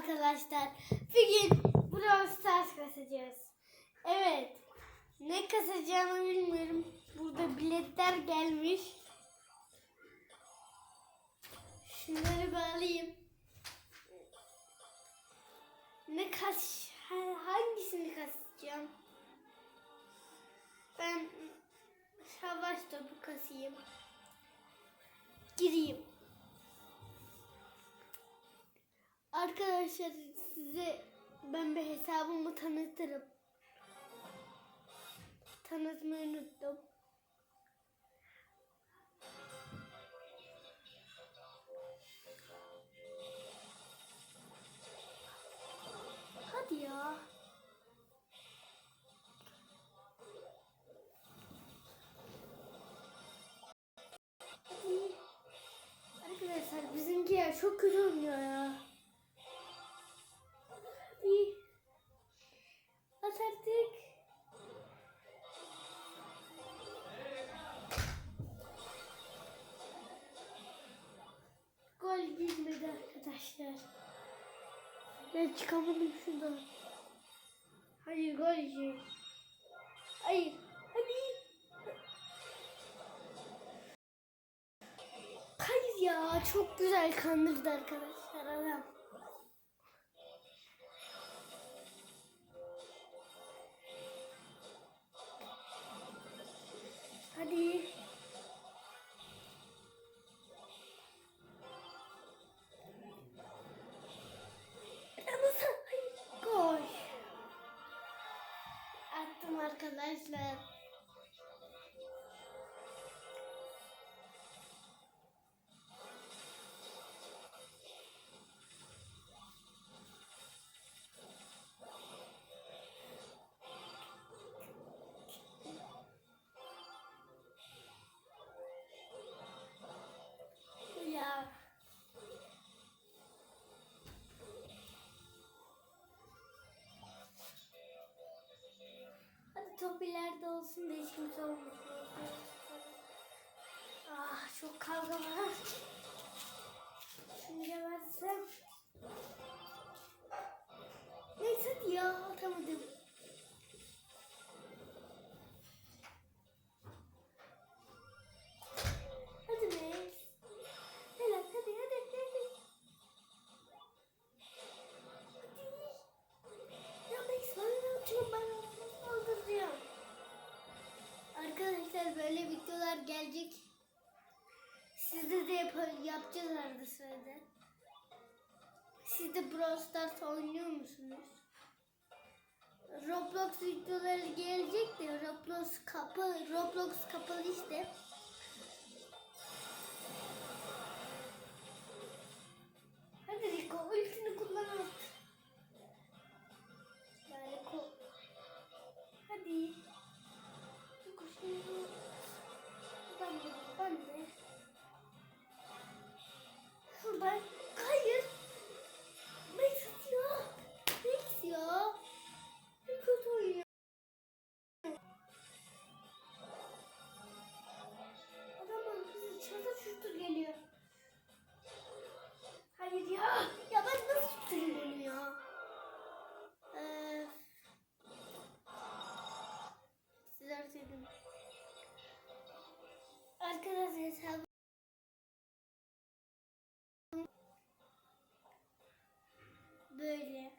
arkadaşlar. Bugün Brawl Stars kasacağız. Evet. Ne kasacağımı bilmiyorum. Burada biletler gelmiş. Şunları bir alayım. Ne kas hangisini kasacağım? Ben savaş topu kasayım. Gireyim. Arkadaşlar size ben bir hesabımı tanıtırım. Tanıtmayı unuttum. Hadi ya. Hadi. Arkadaşlar bizimkiler çok kötü oynuyor ya. At artık. Gol girmedi arkadaşlar. Ben çıkamadım şuradan. Hayır gol yiyecek. Hayır. Hadi. Hayır ya çok güzel kandırdı arkadaşlar adam. Hadi. Hayır, Gol. Attım arkadaşlar. İleride olsun da hiç kimse olmasın. Ah çok kavga var. Şunu gebersem. De yap yapacağız arada sırada. Siz de Brawl Stars oynuyor musunuz? Roblox videoları gelecek de Roblox kapı Roblox kapalı işte. Hadi Rico ultini kullan at. Ya Rico. Hadi. Böyle.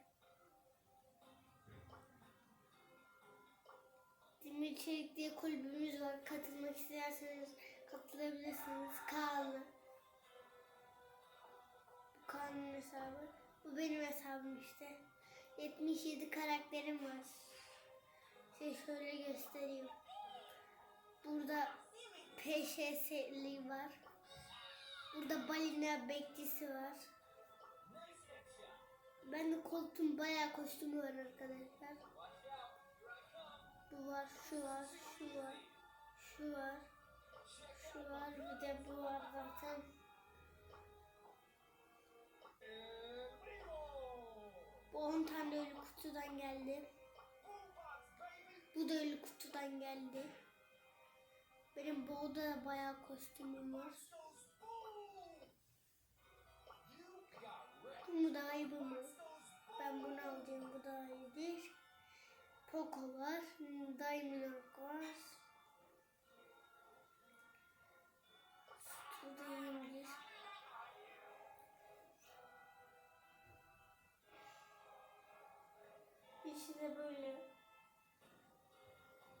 Demir Çelik diye kulübümüz var. Katılmak isterseniz katılabilirsiniz. Kaan'la. Bu Kaan'ın hesabı. Bu benim hesabım işte. 77 karakterim var. Size şöyle göstereyim. Burada PŞS'li var. Burada balina bekçisi var. Ben de koltuğum bayağı kostümü var arkadaşlar. Bu var, şu var, şu var, şu var, şu var, bir de bu var zaten. Bu 10 tane ölü kutudan geldi. Bu da ölü kutudan geldi. Benim bu odada bayağı kostümüm var. Bu da ayıbım var. alacağım bu daha iyidir. Poco var. Diamond var. Bu da iyiymiş. İşte böyle